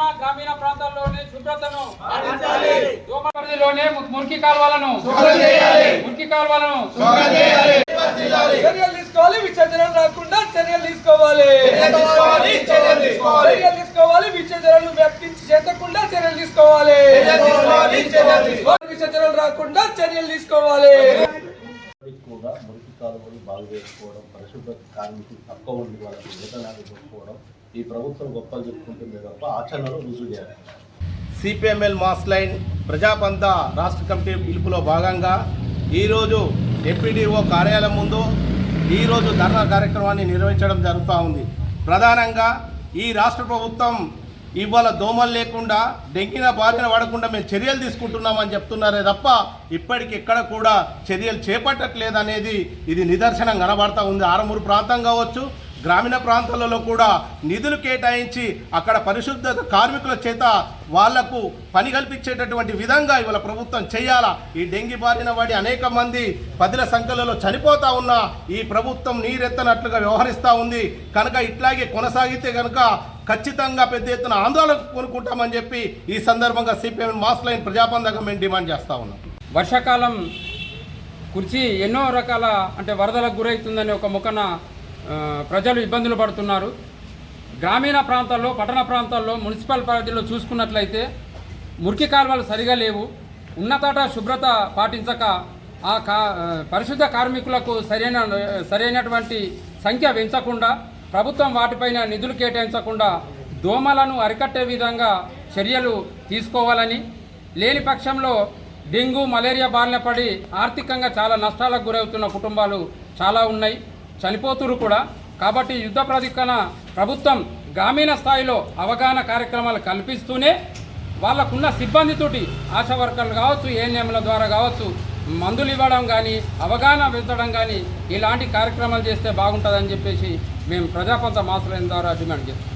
పట్టణ గ్రామీణ ప్రాంతాల్లోని శుభ్రతను దోమ పరిధిలోనే ము- మురికి కాలువలను మురికి కాలువలను చర్యలు తీసుకోవాలి విసర్జనలు రాకుండా చర్యలు తీసుకోవాలి. చర్యలు తీసుకోవాలి విసర్జనలు వ్యాప్తించి చేతకుండా చర్యలు తీసుకోవాలి. విసర్జనలు రాకుండా చర్యలు తీసుకోవాలి. కూడా మురికి కాలువలు బాగు చేసుకోవడం పరిశుభ్ర కార్మికులు తక్కువ ఉండి వాళ్ళకి వేతనాలు ఇవ్వకపోవడం ఈ ప్రభుత్వం గొప్పలు చెప్పుకుంటుంది తప్ప ఆచరణలో రుజువు చేయాలి. సిపిఎంఎల్ మాస్ లైన్ ప్రజాపంత రాష్ట్ర కమిటీ పిలుపులో భాగంగా ఈరోజు ఎంపీడీఓ కార్యాలయం ముందు ఈరోజు ధర్నా కార్యక్రమాన్ని నిర్వహించడం జరుగుతూ ఉంది. ప్రధానంగా ఈ రాష్ట్ర ప్రభుత్వం ఇవాళ దోమలు లేకుండా డెంగిన బారిన పడకుండా మేము చర్యలు తీసుకుంటున్నామని చెప్తున్నారే తప్ప ఇప్పటికి ఎక్కడ కూడా చర్యలు చేపట్టట్లేదనేది ఇది నిదర్శనం కనబడతా ఉంది. ఆరమూరు ప్రాంతం కావచ్చు గ్రామీణ ప్రాంతాలలో కూడా నిధులు కేటాయించి అక్కడ పరిశుద్ధత కార్మికుల చేత వాళ్ళకు పని కల్పించేటటువంటి విధంగా ఇవాళ ప్రభుత్వం చేయాలా? ఈ డెంగీ బారిన వాడి అనేక మంది పదుల సంఖ్యలలో చనిపోతా ఉన్నా ఈ ప్రభుత్వం నీరెత్తనట్లుగా వ్యవహరిస్తూ ఉంది. కనుక ఇట్లాగే కొనసాగితే కనుక ఖచ్చితంగా పెద్ద ఎత్తున ఆందోళన కొనుక్కుంటామని చెప్పి ఈ సందర్భంగా సిపిఎం మాస్ లైన్ ప్రజాబంధంగా మేము డిమాండ్ చేస్తూ ఉన్నాం. వర్షాకాలం కురిచి ఎన్నో రకాల అంటే వరదలకు గురవుతుందని ఒక ముఖన ప్రజలు ఇబ్బందులు పడుతున్నారు. గ్రామీణ ప్రాంతాల్లో పట్టణ ప్రాంతాల్లో మున్సిపల్ పరిధిలో చూసుకున్నట్లయితే మురికి కాలువలు సరిగా లేవు. ఉన్నతాట శుభ్రత పాటించక ఆ కా ఆ, పరిశుద్ధ కార్మికులకు సరైన సరైనటువంటి సంఖ్య పెంచకుండా ప్రభుత్వం వాటిపైన నిధులు కేటాయించకుండా దోమలను అరికట్టే విధంగా చర్యలు తీసుకోవాలని లేని పక్షంలో డెంగ్యూ మలేరియా బారిన పడి ఆర్థికంగా చాలా నష్టాలకు గురవుతున్న కుటుంబాలు చాలా ఉన్నాయి. చనిపోతురు కూడా. కాబట్టి యుద్ధ ప్రాతిపదికన ప్రభుత్వం గ్రామీణ స్థాయిలో అవగాహన కార్యక్రమాలు కల్పిస్తూనే వాళ్ళకున్న సిబ్బందితోటి ఆశా వర్కర్లు కావచ్చు ఏఎన్ఎంల ద్వారా కావచ్చు మందులు ఇవ్వడం కానీ అవగాహన పెంచడం కానీ ఇలాంటి కార్యక్రమాలు చేస్తే బాగుంటుందని చెప్పేసి మేము ప్రజాపంత మాసులైన ద్వారా డిమాండ్ చేస్తాం